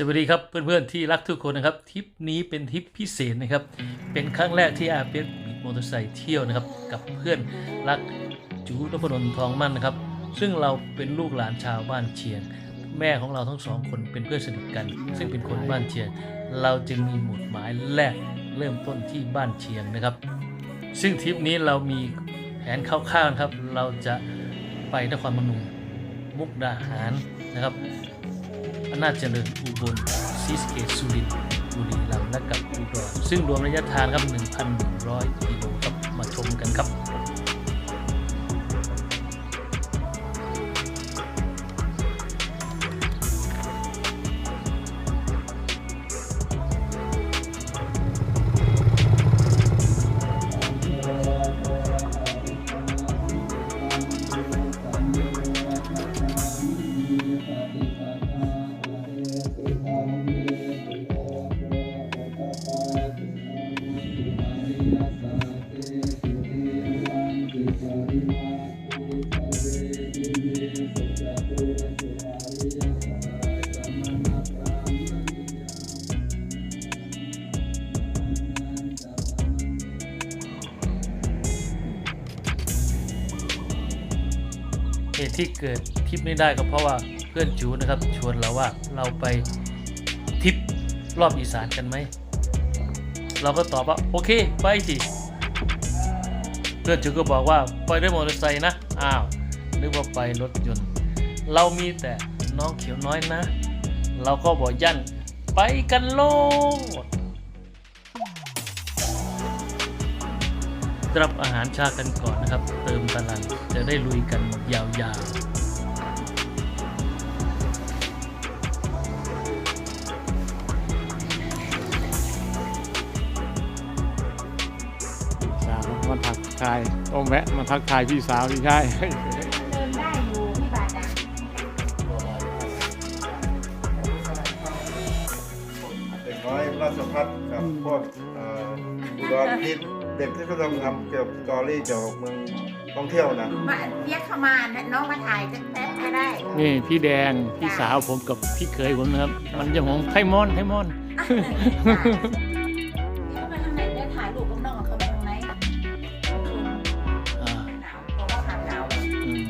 สวัสดีครับเพื่อนๆที่รักทุกคนนะครับทริปนี้เป็นทริปพิเศษนะครับ เป็นครั้งแรกที่อาเปียกบิดมอเตอร์ไซค์เที่ยวนะครับ กับเพื่อนรักจูนพดลทองมั่นนะครับ ซึ่งเราเป็นลูกหลานชาวบ้านเชียง แม่ของเราทั้งสองคนเป็นเพื่อนสนิทกัน ซึ่งเป็นคนบ้านเชียง เราจึงมีหมุดหมายแรกเริ่มต้นที่บ้านเชียงนะครับ ซึ่งทริปนี้เรามีแผนคร่าวๆนะครับ เราจะไปนครพนมมุกดาหารนะครับำนาจเจริญอุบลซีสเกตสุรินทร์บุรีรัมย์และกับอุดรซึ่งรวมระยะทางครับ 1,100กิโล เหตุที่เกิดทิปนี้ได้ก็เพราะว่าเพื่อนจูนะครับชวนเราว่าเราไปทริปรอบอีสานกันไหม เราก็ตอบว่าโอเคไปสิ เพื่อนจูก็บอกว่าไปด้วยมอเตอร์ไซค์นะ อ้าวนึกว่าไปรถยนต์ เรามีแต่น้องเขียวน้อยนะ เราก็บอกยั่นไปกันโลด รับอาหารชากันก่อนนะครับ เติมพลังจะได้ลุยกันยาวๆสาวมาทักทายต้องแวะมาทักทายพี่สาวพี่ชายเดินได้อยู่ที่บาดาลเด็กน้อยราชพัฒน์กับพวกเอ่ออุดรพิษ เด็กที่เขาทำเกี่ยวกับสตอรี่เกี่ยวกับเมืองท่องเที่ยวนะมาเรียกเข้ามานะน้องมาถ่ายแป๊บๆก็ได้ นี่พี่แดงพี่สาวผมกับพี่เคยผมนะครับ มันจะของไทมอนไทมอนเข้าไปข้างในเดี๋ยวถ่ายรูปกับน้องเข้าไปข้างในอ่าหนาวเพราะว่าความหนาวอืม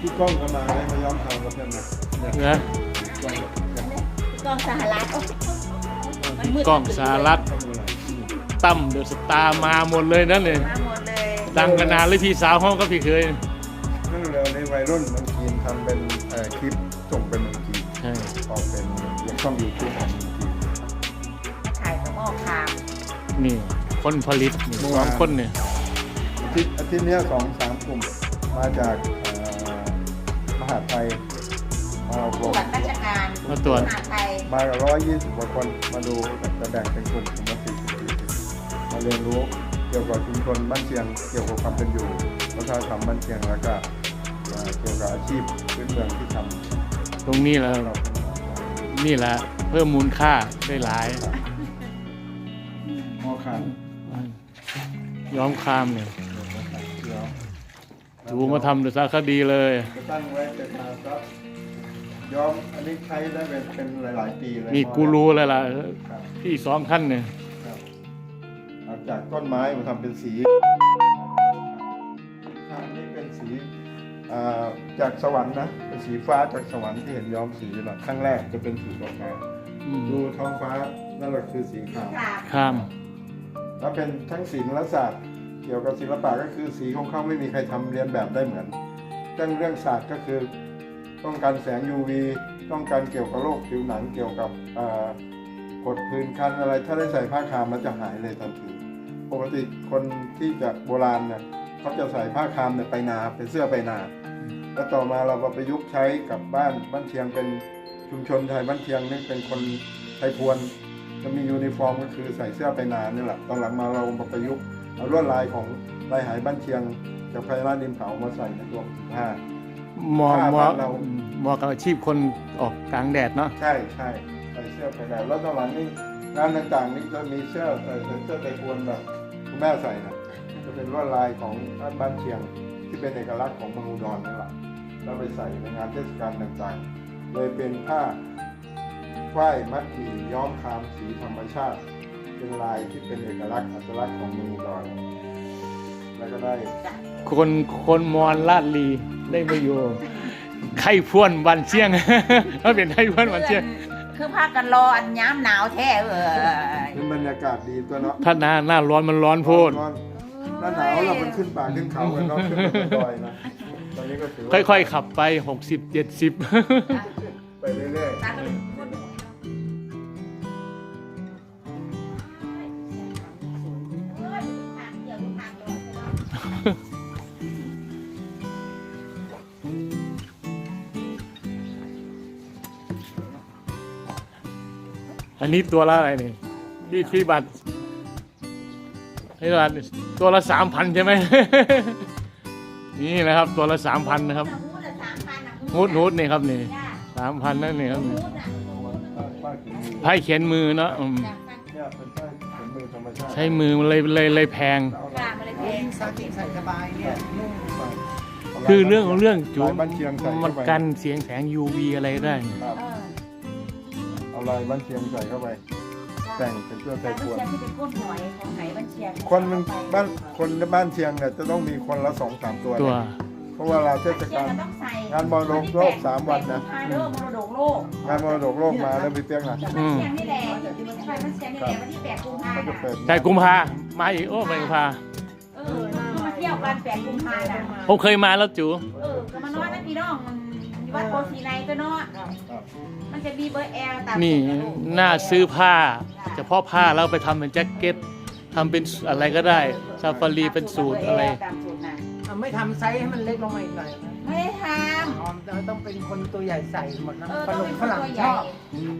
พี่ก้องก็มาได้มาย้อมทำกับเพื่อนนะเนี่ยนะ ก้องเนี่ยกล้องสหรัฐโอ้มันมืด กล้องสารัตก้องดูหน่อยตั้มเดอะสตาร์มาหมดเลยนั่นเลยมาหมดเลยดังกันนานเลยพี่สาวห้องก็พี่เคยนั่นเร็วในวัยรุ่นเมืองจีนทำเป็นเอ่อคลิปส่งเป็นเมืองจีนใช่ออกเป็นลงช่องยูทูบของเมืองจีนถ่ายกับหม้อคามนี่คนผลิตนี่สองคนเนี่ยอาทิตย์อาทิตย์เนี้ยสองสามกลุ่มมาจากเอ่อมหาดไทยมาอบ ตรรวมจราชการมาตรวจ มหาไทยมากับร้อยยี่สิบกว่าคนมาดูจะแบ่งเป็นกลุ่มกลุ่มละสี่สิบสี่สิบมาเรียนรู้เกี่ยวกับชุมชนบ้านเชียง เกี่ยวกับความเป็นอยู่วัฒนธรรมบ้านเชียงแล้วก็เอ่อเกี่ยวกับอาชีพพื้นเมืองที่ทำตรงนี้แหละเรา นี่แหละ เพิ่มมูลค่าได้หลายมอคันย้อมคามเนี่ยเดี๋ยวดูมาทำเดอะสารคดีเลยจะตั้งไว้เป็นมาครับ ย้อมอันนี้ใช้ได้เป็นเป็นหลาย ๆ ปีเลยมีกูรู้แล้วล่ะครับพี่สองท่านเนี่ยครับเอาจากต้นไม้มาทำเป็นสีข้างนี้เป็นสีอ่าจากสวรรค์นะเป็นสีฟ้าจากสวรรค์ที่เห็นย้อมสีแบบครั้งแรกจะเป็นสีดอกไม้อืมดูท้องฟ้านั่นแหละคือสีขาว ค่ะ ข้ามแล้วเป็นทั้งศิลปศาสตร์ เกี่ยวกับศิลปะก็คือสีของเขาไม่มีใครทำเรียนแบบได้เหมือนเรื่องเรื่องศาสตร์ก็คือ ต้องการแสง UV ต้องการเกี่ยวกับโรคผิวหนังเกี่ยวกับกดพื้นคันอะไร ถ้าได้ใส่ผ้าคามมันจะหายเลยทันทีปกติคนที่จะโบราณเนี่ยเขาจะใส่ผ้าคามเนี่ยไปนาเป็นเสื้อไปนาแล้วต่อมาเราประยุกต์ใช้กับบ้านบ้านเชียงเป็นชุมชนไทยบ้านเชียงนี่เป็นคนไทยพวน จะมียูนิฟอร์มก็คือใส่เสื้อไปนานี่แหละตอนหลังมาเรามาประยุกต์เอาลวดลายของลายหายบ้านเชียงจากไพราดินเผามาใส่ในตัวผ้า เหมาะผ้าเหมาะบ้านเรา เหมาะกับอาชีพคนออกกลางแดดเนาะ ใช่ใช่ใส่เสื้อไปนาแล้วตอนหลังนี่งานต่างๆนี่จะมีเสื้อใส่เสื้อไทยพวนแบบคุณแม่ใส่นะจะเป็นลวดลายของบ้านเชียงที่เป็นเอกลักษณ์ของเมืองอุดรนั่นแหละเราไปใส่ในงานเทศกาลต่างๆ เลยเป็นผ้าฝ้ายมัดหมี่ย้อมคามสีธรรมชาติ เป็นลายที่เป็นเอกลักษณ์อัตลักษณ์ของเมืองอุดรแล้วก็ได้ คนคนมอนลาดลี ได้มาอยู่ไข่พวนวันเชียงเขาเป็นไข่พวนวันเชียง คือพากันรออันย้ำหนาวแท้เออนี่บรรยากาศดีตัวเนาะถ้าหน้าหน้าร้อนมันร้อนโพดร้อนหน้าหนาวเรามันขึ้นป่าขึ้นเขากันเนาะขึ้นไปบนดอยนะตอนนี้ก็ถือว่าค่อยๆขับไป 60 70 อันนี้ตัวละอะไรนี่ที่ที่บัตรที่บัตรตัวละสามพันใช่ไหม นี่นะครับ ตัวละสามพันนะครับหูละสามพันอะฮูดฮูดนี่ครับนี่จ้ะสามพันนั่นนี่ครับหูนี่ดอะๆป้าขีมือไพ่เขียนมือเนาะอืมจ้ะเนี่ยเป็นป้ายเขียนมือธรรมชาติใช้มือมันเลยเลยเลยแพงจ้ะมาเลยเพลงซากิใส่สบายเนี่ยนุ่มคือเรื่องของเรื่องจุลายบ้านเชียงใส่มันเข้าไปกันเสียงแสง UV อะไรได้ ครับเออเอา ลายบ้านเชียงใส่เข้าไป แต่งเป็นเสื้อแต่ไทยบ้านพวนเชียงที่เป็นก้นหอยของไหนบ้านเชียงคนมันบ้านคนในบ้านเชียงเนี่ยจะต้องมีคนละสองสามตัวตัวนะเพราะว่าเราเทศเชียกางลก็ต้องใส่งานมรดกโลกสามวันนะพาเด้อมรดกโลกงานมรดกโลกมาแล้วมีเปียกนะอืมเชียงนี่แหละที่มันใช่มันเชียงนี่แหละวันที่แปดกุมภาเขาจะพันธ์เปิดแต่กุมภามาอีกโอ้ไปกุมภาเออมาเที่ยวกันแปดกุมภาพันธ์ผมเคยมาแล้วจูเออก็มานอนนะพี่น้องมันอยู่ วัดโพสีในก็เนาะมันจะมีเบอร์แอลตามนี่สูตรลูกหน้าซื้อผ้าเฉพาะผ้าแล้วไปทำเป็นแจ็คเก็ตทำเป็นอะไรก็ได้ซาฟารีเป็นสูตรอะไร ตามสูตรนะเอาไม่ทำไซส์ให้มันเล็กลงมาอีกหน่อยนะไม่ได้ทอ๋อเราต้องเป็นคนตัวใหญ่ใส่หมดนะำเออฝต้องรั่เป็งนคฝนรั่งตัวชใหญ่อบ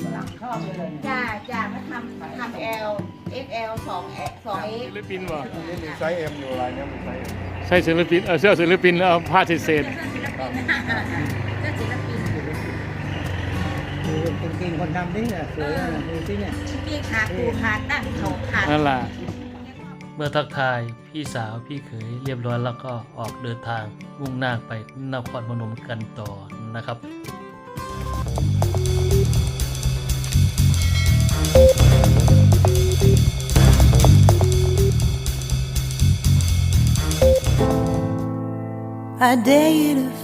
ฝรั่งชอบเลยเนี่ยจ้าจ้ามาทำทำ L XL สองสอง X ศิลปินวะนี่มีไซส์เอ็มอยู่ลายเนี้ยมีไซส์ M ใช่ศิลปินเออเสื้อศิลปินแล้วเอาผ้าเศษเสื้อศิลปินเสื้อศิลปินดูเป็นเก่งคนทำนี่เนี่ยสวยนะดูสิเนี่ยพี่ขาปูขาตั้งเขาขานั่นแหละเมื่อทักทายพี่สาวพี่เขยเรียบร้อยแล้วก็ออกเดินทาง มุ่งหน้าไปนครพนมกันต่อนะครับ I dare you to